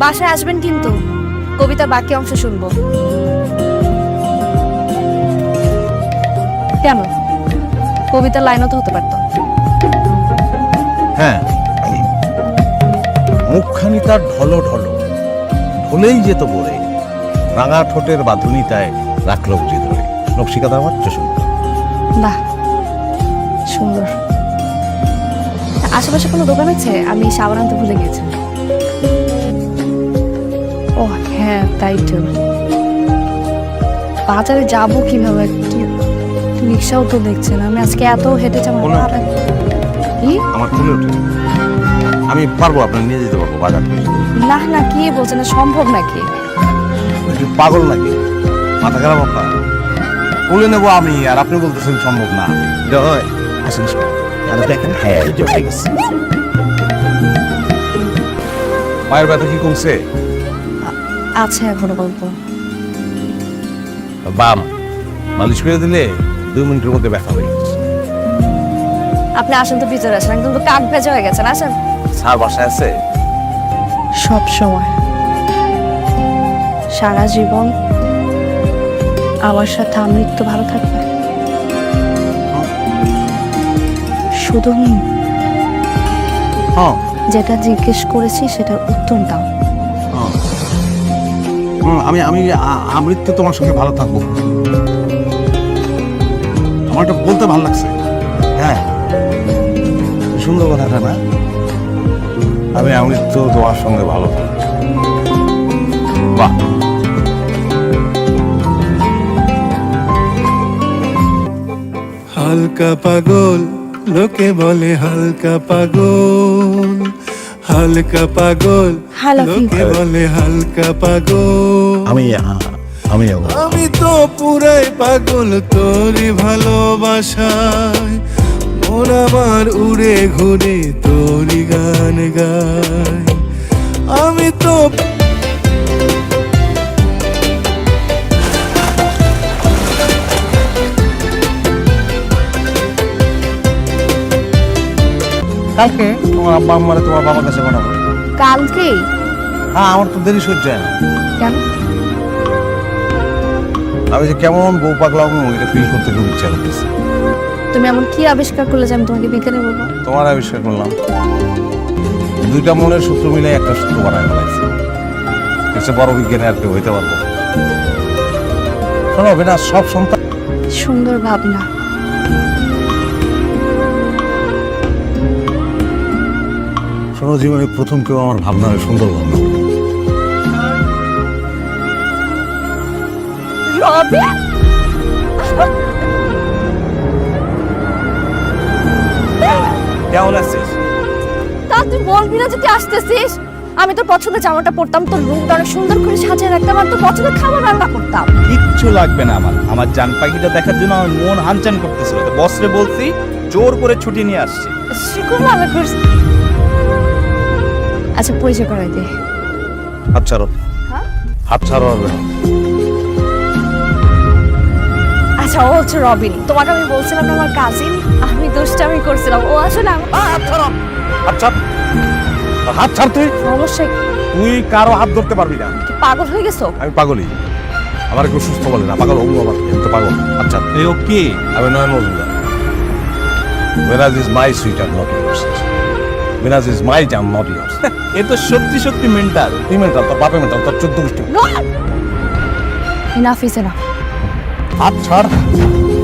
বাসায় আসবেন কিন্তু। কবিতার বাকি অংশ শুনব। কেন? কবিতার লাইনও তো হতে পারতো। হ্যাঁ মুখখানি তার ঢলো ঢলো ঢলেই যেত বলে রাঙা ঠোঁটের বাঁধুনিতায় রাখল বুঝি ধরে। নকশিকাদা মাত্র শুনতো বাহ সুন্দর। আশেপাশে কোনো দোকান আছে? আমি সাবান আনতে ভুলে গেছি হ্যাঁ তাই তো। বাজারে যাব কীভাবে? রিক্সাও তো দেখছেন আমি আজকে এত হেঁটেছি আমার পা কি? আমার ওঠে আমি পারব আপনার নিয়ে যেতে পারব বাজার না না কি বলছেন না, সম্ভব নাকি? পাগল নাকি? মাথা খারাপ আপনার? তুলে নেব আমি আর আপনি বলতেছেন সম্ভব না। হয় আসেন আর দেখেন হ্যাঁ গেছে। পায়ের ব্যথা কি কমছে? আছে এখনও গল্প। বাম মালিশ করে দিলে দুই মিনিটের মধ্যে ব্যথা হয়ে গেছে আপনি আসেন তো ভিতরে আসেন। একদম তো কাক ভেজা হয়ে গেছেন আসেন। স্যার বাসায় আছে? সব সময়। সারা জীবন আমার সাথে আমৃত্যু ভালো থাকবে। শুধু হ্যাঁ। যেটা জিজ্ঞেস করেছি সেটার উত্তর দাও। আমি আমি আমৃত্যু তোমার সঙ্গে ভালো থাকব। আমার এটা বলতে ভালো লাগছে। হ্যাঁ। সুন্দর কথাটা না? আমি আমৃত্যু তোমার সঙ্গে ভালো থাকব। বাহ। হালকা পাগল, লোকে বলে হালকা পাগল। হালকা পাগল লোকে বলে হালকা পাগল। আমি আমি আমি তো পুরাই পাগল তোরে ভালোবাসায়। মন আমার উড়ে ঘুরে তোরে গান গায়। আমি তো কালকে? তোমার আব্বা আম্মারে তোমার বাবার কাছে বানাবো কালকে? হ্যাঁ আমার তো দেরি সহ্য হয় না। কেন? আমি যে কেমন বউ পাগলা হব এটা ফিল করতে খুব ইচ্ছা করতেছে। তুমি এমন কি আবিষ্কার করলে যে আমি তোমাকে বিজ্ঞানী বলব? তোমার আবিষ্কার করলাম। দুইটা মনের সূত্র মিলে একটা সূত্র বানায় ফেলাইছে। এসে বড় বিজ্ঞানী আর কেউ হইতে পারব শোনো বেটা সব সন্তান সুন্দর ভাবনা। শোনো জীবনে প্রথম কেউ আমার ভাবনা সুন্দর ভাবনা কেমন আছিস? তা তুই বলবি না যে তুই আসতেছিস? আমি তোর পছন্দের জামাটা পরতাম তোর রুমটা অনেক সুন্দর করে সাজিয়ে রাখতাম আর তোর পছন্দের খাবার রান্না করতাম। কিচ্ছু লাগবে না আমার। আমার জান পাখিটা দেখার জন্য আমার মন হানচান করতেছিল। তো বসরে বলছি জোর করে ছুটি নিয়ে আসছি। শিকুর ভালো করছিস আচ্ছা পরিচয় করাই দে। হাত ছাড়ো। হ্যাঁ? হাত ছাড়ো হবে আচ্ছা ও হচ্ছে রবিন। তোমাকে আমি বলছিলাম না আমার কাজিন আমি দুষ্টামি করছিলাম। ও আসলে হাত ছাড়ো। হাত ছাড়। হাত ছাড় তুই। সমস্যা তুই কারও হাত ধরতে পারবি না। কি পাগল হয়ে গেছো? আমি পাগলই। আমার কেউ সুস্থ বলে না। পাগল অঙ্গ আমার আমি তো পাগল। আচ্ছা এই ওকে আমি Nayan Majumdar. Venus is my sweet and not yours. Venus is my jam, not yours. এ তো সত্যি সত্যি মেন্টাল তুই মেন্টাল তোর বাপে মেন্টাল তোর চোদ্দ গোষ্ঠী ইনাফ ইজ এনাফ হাত ছাড়।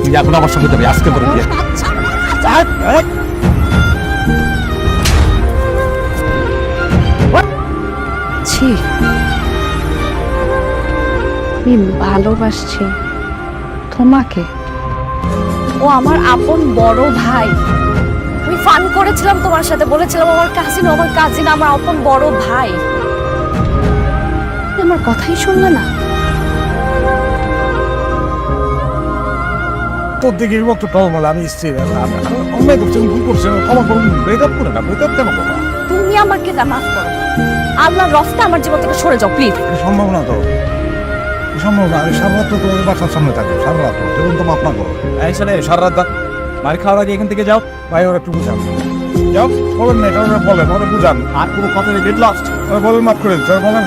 তুই এখন আমার সঙ্গে যাবি আজকে বিয়ে। ছি। আমি ভালোবাসছি তোমাকে। ও আমার আপন বড় ভাই। করেছিলাম তোমার সাথে বলেছিলাম আমার কাজিন আমার কাজিন আমার আপন বড় ভাই। তুমি আমার কথাই শুনলে না? তোর দিকে মতো টলমল আমি স্থির অন্যায় করছি ভুল করছি ক্ষমা করুন ব্রেকআপ করে না ব্রেকআপ কেন করব? তুমি আমাকে না মাফ করো। আল্লাহর রফতে আমার জীবন থেকে সরে যাও প্লিজ সম্ভব না তো সম্ভব না আমি সারা রাত তো তোমাদের বাসার সামনে থাকব সারা রাত দেখুন তো মাপ না করো। এই সারা রাত দাও। মার খাওয়ার আগে এখান থেকে যাও। ভাই ওরা একটু বুঝান যাও বলেন না এটা ওরা বলেন ওরা বুঝান। আর কোনো কথা নেই গেট লস্ট আরে বলেন মাফ করে দিতে বলেন।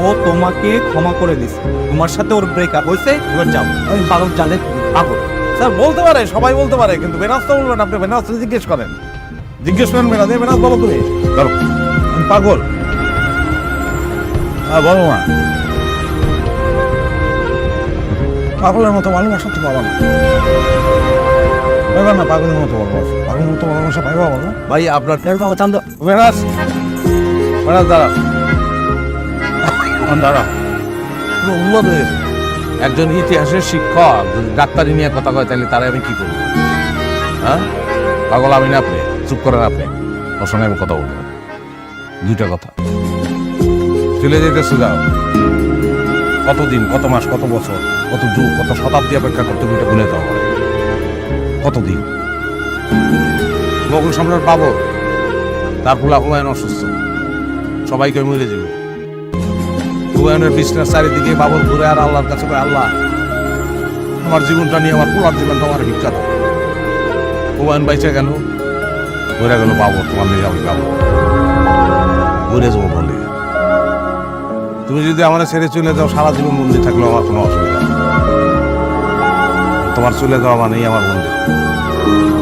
ও তোমাকে ক্ষমা করে দিছে তোমার সাথে ওর ব্রেকআপ হয়েছে এবার যাও। ওই পাগল জানে পাগল। স্যার বলতে পারে সবাই বলতে পারে কিন্তু বেনাস তো বলবেন আপনি বেনাস জিজ্ঞেস করেন। জিজ্ঞেস করেন বেনাস বেনাস বলো তুমি। ধরো। পাগল। হ্যাঁ বলো না পাগলের মতো ভালোবাসা তো পাবা না। পাইবা না পাগলের মতো ভালোবাসা পাগলের মতো ভালোবাসা পাইবা বলো। ভাই আপনার চান্দ বেনাস বেনাস দাঁড়া। দাঁড়া পুরো উন্নত হয়েছে একজন ইতিহাসের শিক্ষক ডাক্তারি নিয়ে কথা কয় তাহলে তারা আমি কি করব? হ্যাঁ? পাগল আমি না আপনি চুপ করেন আপনি। ওর সঙ্গে আমি কথা বলব। দুইটা কথা। চলে যেতে সুজাও কতদিন কত মাস কত বছর কত যুগ কত শতাব্দী অপেক্ষা করতে এটা ভুলে যাও আমারে। কতদিন? মোগল সম্রাট বাবর তার ফুলা হুমায়ুন অসুস্থ। সবাইকে মরে যাবে। হুমায়ুনের বিছনার চারিদিকে বাবর ঘুরে আর আল্লাহর কাছে আল্লাহ, আমার জীবনটা নিয়ে আমার পুরার জীবনটা আমার ভিক্ষা দাও। হুমায়ুন বাইচে গেল। ঘুরে গেল বাবর তোমার নিয়ে যাব ঘুরে যাব বলে। তুমি যদি আমার ছেড়ে চলে যাও, সারা জীবন মন্দির থাকলেও আমার কোনো অসুবিধা নেই। তোমার চলে যাওয়া মানেই আমার বন্দি